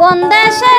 কোন দেশে